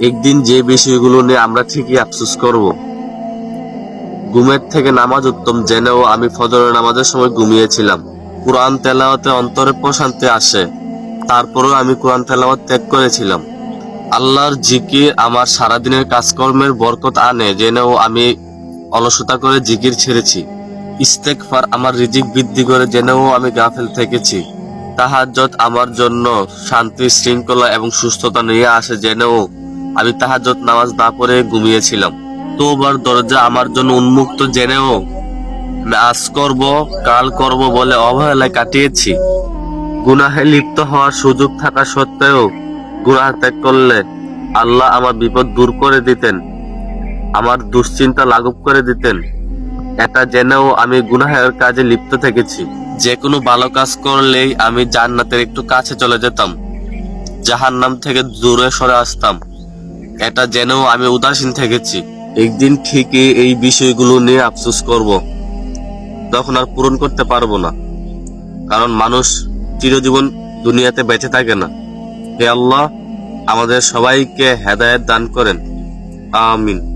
একদিন যে বিষয়গুলো নিয়ে আমরা ঠিকই আফসোস করব। ঘুমের থেকে নামাজ উত্তম, জেনেও আমি ফজরের নামাজের সময় ঘুমিয়েছিলাম। কোরআন তেলাওয়াতে অন্তরে প্রশান্তি আসে। তারপরেও আমি কোরআন তেলাওয়াত ত্যাগ করেছিলাম। আল্লাহর জিকির আমার সারাদিনের কাজকর্মের বরকত আনে, জেনেও আমি অলসতা করে জিকির ছেড়েছি। ইস্তেকফার আমার রিজিক বৃদ্ধি করে, জেনেও আমি গাফেল থেকেছি। তাহাজ্জত আমার জন্য শান্তি, শৃঙ্খলা এবং সুস্থতা নিয়ে আসে, জেনেও আমি তাহাজ্জত নামাজ না পড়ে ঘুমিয়েছিলাম। তোবার দরজা আমার জন্য উন্মুক্ত জেনেও আজ করব, কাল করব বলে অবহেলায় কাটিয়েছি। গুনাহে লিপ্ত হওয়ার সুযোগ থাকা সত্ত্বেও গুনাহ ত্যাগ করলে আল্লাহ আমার বিপদ দূর করে দিতেন, আমার দুশ্চিন্তা লাঘব করে দিতেন। এটা জেনেও আমি গুনাহের কাজে লিপ্ত থেকেছি। যে কোনো ভালো কাজ করলেই আমি জান্নাতের একটু কাছে চলে যেতাম, জাহান্নাম থেকে দূরে সরে আসতাম। এটা যেন আমি উদাসীন থেকেছি। একদিন ঠিকই এই বিষয়গুলো নিয়ে আফসোস করব। তখন আর পূরণ করতে পারব না। কারণ মানুষ চিরজীবন দুনিয়াতে বেঁচে থাকে না। হে আল্লাহ, আমাদের সবাইকে হেদায়ত দান করেন। আমিন।